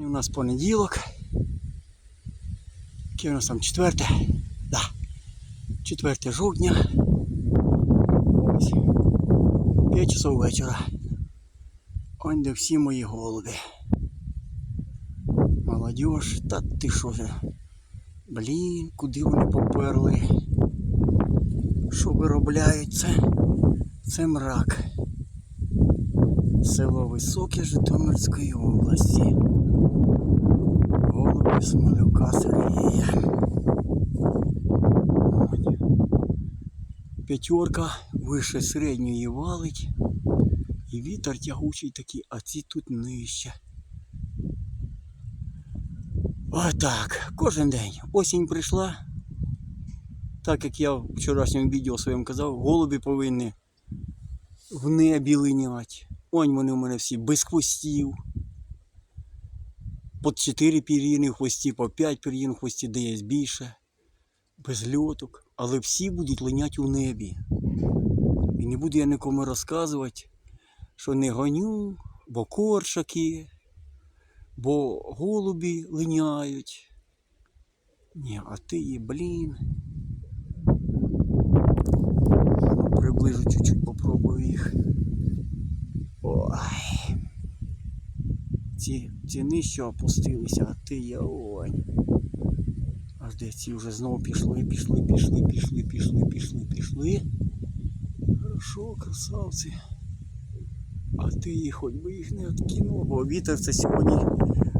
У нас понеділок. Яке у нас там четверте? Да. 4 жовтня. Ось. 5 часов вечора. Ось де всі мої голуби. Молодіж, та ти що же? Блін, куди вони поперли? Що виробляють це? Це мрак. Село Високе Житомирської області. Смолюка Сергія. П'ятерка вище середньої валить. І вітер тягучий такий, а ці тут нижче. Отак, кожен день. Осінь прийшла. Так як я в вчорашньому відео своєму казав, голуби повинні в небі линять. Онь вони у мене всі без хвостів. По 4 пір'їни хвості, по 5 пір'їн в хвості, де є більше. Без льоток. Але всі будуть линяти у небі. І не буду я нікому розказувати, що не гоню, бо коршаки, бо голубі линяють. Ні, а ти блін. Ну, Приближу чуть-чуть, попробую їх. Ой. Ці, ціни нижче опустилися, а ти є ой. Аж де ці вже знову пішли, пішли, пішли, пішли, пішли, пішли, пішли. Хорошо, красавці. А ти їх хоч би їх не відкинув, бо вітер це сьогодні